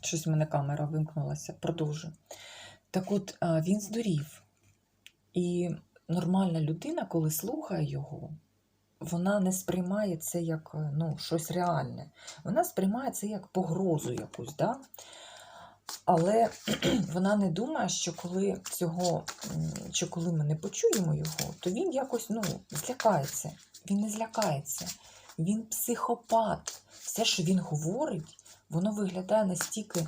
Щось в мене камера вимкнулася, продовжу. Так от він здурів. І нормальна людина, коли слухає його, вона не сприймає це як е, ну, щось реальне. Вона сприймає це як погрозу якусь. Да? Але вона не думає, що коли цього, що коли ми не почуємо його, то він якось ну, злякається. Він не злякається. Він психопат. Все, що він говорить, воно виглядає настільки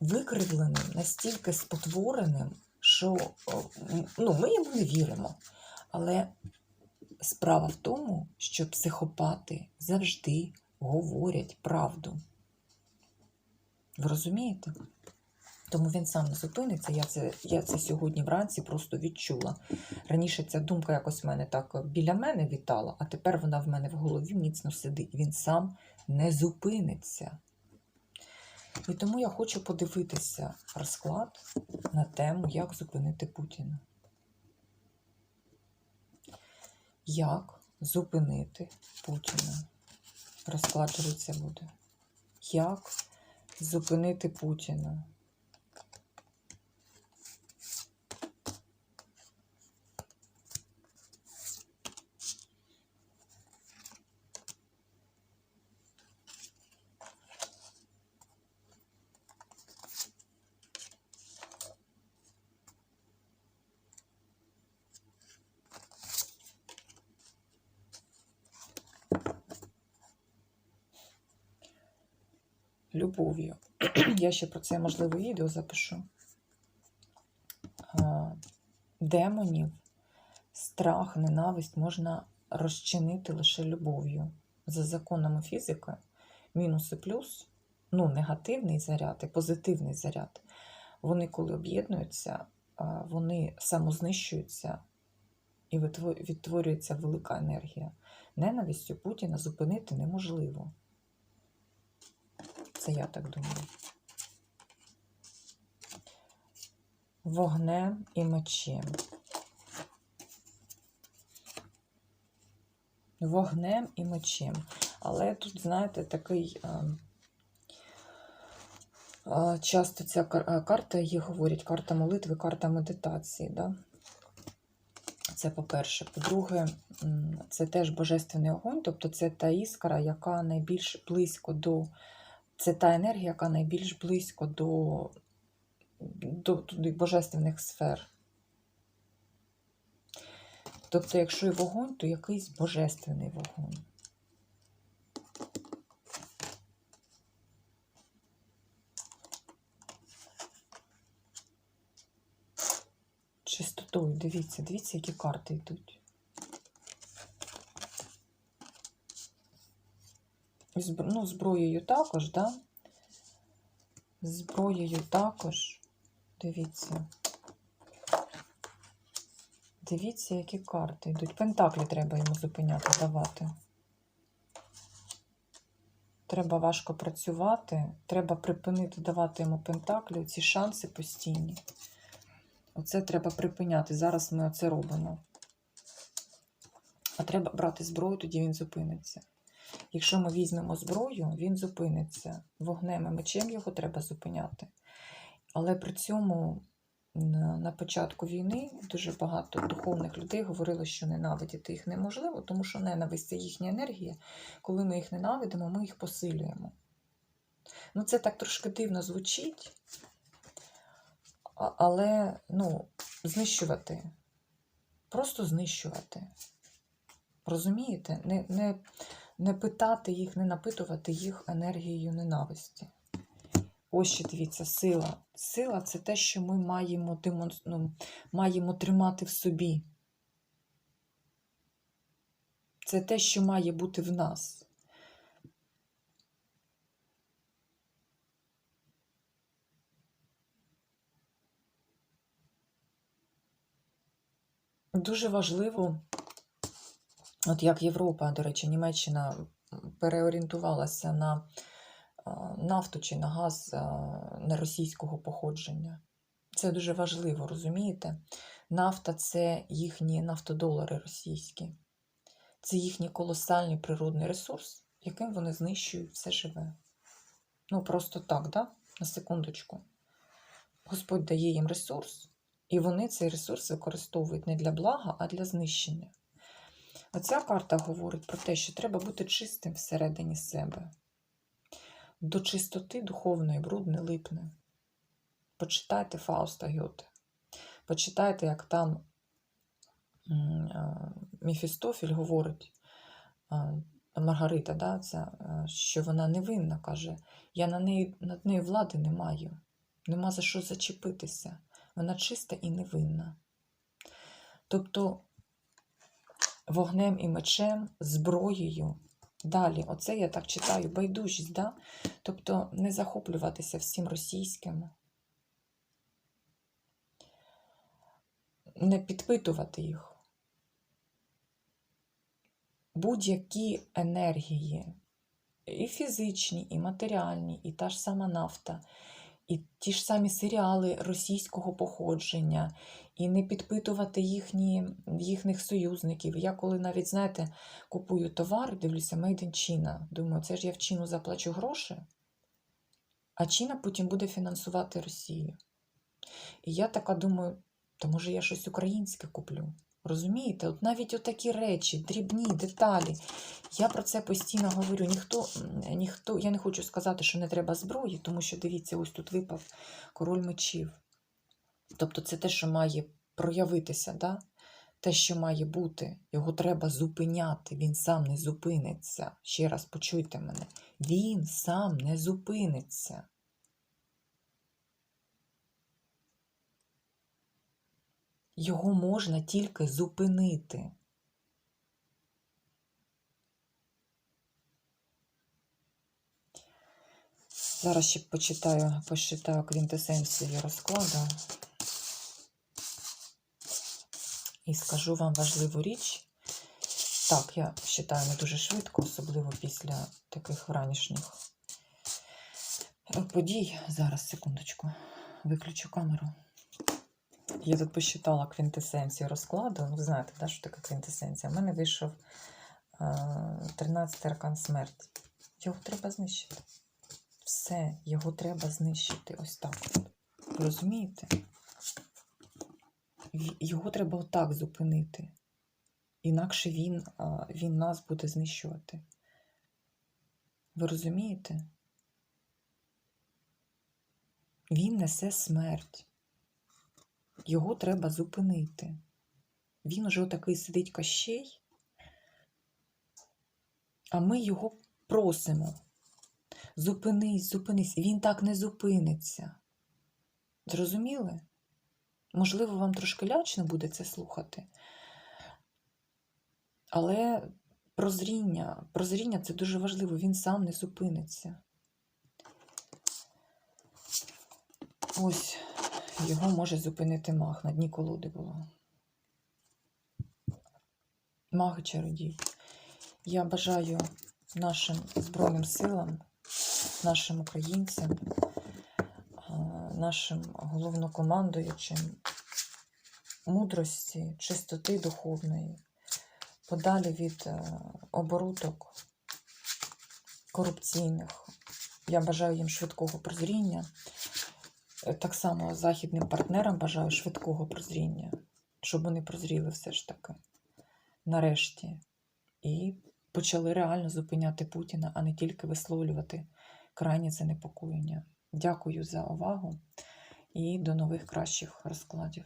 викривленим, настільки спотвореним, що ну, ми йому не віримо. Але справа в тому, що психопати завжди говорять правду. Ви розумієте? Тому він сам не зупиниться. Я це, я це сьогодні вранці просто відчула. Раніше ця думка якось в мене так біля мене вітала, а тепер вона в мене в голові міцно сидить. Він сам не зупиниться. І тому я хочу подивитися розклад на тему, як зупинити Путіна. Як зупинити Путіна? Розклад буде. Як зупинити Путіна? Любов'ю. Я ще про це можливо відео запишу. Демонів, страх, ненависть можна розчинити лише любов'ю. За законами фізики, мінус і плюс, ну, негативний заряд і позитивний заряд. Вони, коли об'єднуються, вони самознищуються і відтворюється велика енергія. Ненавистю Путіна зупинити неможливо. Це я так думаю. Вогнем і мечем. Вогнем і мечем. Але тут, знаєте, такий. а, а, Часто ця карта, її говорять, карта молитви, карта медитації. Да? Це по-перше. По-друге, це теж божественний огонь, тобто це та іскра, яка найбільш близько до це та енергія, яка найбільш близько до, до, туди божественних сфер. Тобто, якщо і вогонь, то якийсь божественний вогонь. Чистотою, дивіться, дивіться, які карти йдуть. Ну, зброєю також, да? Зброєю також. Дивіться. Дивіться, які карти йдуть. Пентаклі треба йому зупиняти, давати. Треба важко працювати. Треба припинити давати йому пентаклі, ці шанси постійні. Оце треба припиняти. Зараз ми оце робимо. А треба брати зброю, тоді він зупиниться. Якщо ми візьмемо зброю, він зупиниться. Вогнем і мечем його треба зупиняти. Але при цьому на початку війни дуже багато духовних людей говорили, що ненавидіти їх неможливо, тому що ненависть це їхня енергія. Коли ми їх ненавидимо, ми їх посилюємо. Ну, це так трошки дивно звучить, але ну, знищувати. Просто знищувати. Розумієте? Не, не, не питати їх, не напитувати їх енергією ненависті. Ось ще дивіться, сила. Сила це те, що ми маємо, демон... ну, маємо тримати в собі. Це те, що має бути в нас. Дуже важливо, от як Європа, до речі, Німеччина переорієнтувалася на нафту чи на газ а, не російського походження. Це дуже важливо, розумієте? Нафта це їхні нафтодолари російські. Це їхній колосальний природний ресурс, яким вони знищують все живе. Ну, просто так, да? на секундочку. Господь дає їм ресурс, і вони цей ресурс використовують не для блага, а для знищення. Оця карта говорить про те, що треба бути чистим всередині себе. До чистоти духовної бруд не липне. Почитайте Фауста Гьоте. Почитайте, як там Міфістофіль говорить, Маргарита, да, ця, що вона невинна, каже, я на неї, над нею влади не маю, нема за що зачепитися. Вона чиста і невинна. Тобто вогнем і мечем, зброєю. Далі, оце я так читаю, байдужість, да? тобто не захоплюватися всім російським, не підпитувати їх. Будь-які енергії, і фізичні, і матеріальні, і та ж сама нафта, і ті ж самі серіали російського походження, і не підпитувати їхні, їхніх союзників. Я коли навіть, знаєте, купую товар, дивлюся, Made in China, думаю, це ж я в Чіну заплачу гроші, а Чіна потім буде фінансувати Росію. І я така думаю, то може я щось українське куплю. Розумієте? От навіть отакі речі, дрібні деталі. Я про це постійно говорю. Ніхто, ніхто, я не хочу сказати, що не треба зброї, тому що дивіться, ось тут випав король мечів. Тобто це те, що має проявитися, да? те, що має бути, його треба зупиняти. Він сам не зупиниться. Ще раз почуйте мене. Він сам не зупиниться. Його можна тільки зупинити. Зараз ще почитаю, почитаю квінтесенцію розкладу і скажу вам важливу річ. Так, я читаю не дуже швидко, особливо після таких вранішніх подій. Зараз, секундочку, виключу камеру. Я тут посчитала квінтесенцію розкладу. Ви знаєте, да, що таке квінтесенція? У мене вийшов е, 13 аркан смерті. Його треба знищити. Все, його треба знищити. Ось так. Розумієте? Його треба отак зупинити. Інакше він, а, він нас буде знищувати. Ви розумієте? Він несе смерть. Його треба зупинити. Він уже отакий сидить кащей, а ми його просимо. Зупинись, зупинись. Він так не зупиниться. Зрозуміли? Можливо, вам трошки лячно буде це слухати. Але прозріння, прозріння це дуже важливо, він сам не зупиниться. Ось його може зупинити маг. На дні колоди було. Маги чародій. Я бажаю нашим Збройним силам, нашим українцям, нашим головнокомандуючим мудрості, чистоти духовної, подалі від е, оборудок корупційних. Я бажаю їм швидкого прозріння. Так само західним партнерам бажаю швидкого прозріння, щоб вони прозріли все ж таки нарешті. І почали реально зупиняти Путіна, а не тільки висловлювати крайнє занепокоєння. Дякую за увагу і до нових кращих розкладів.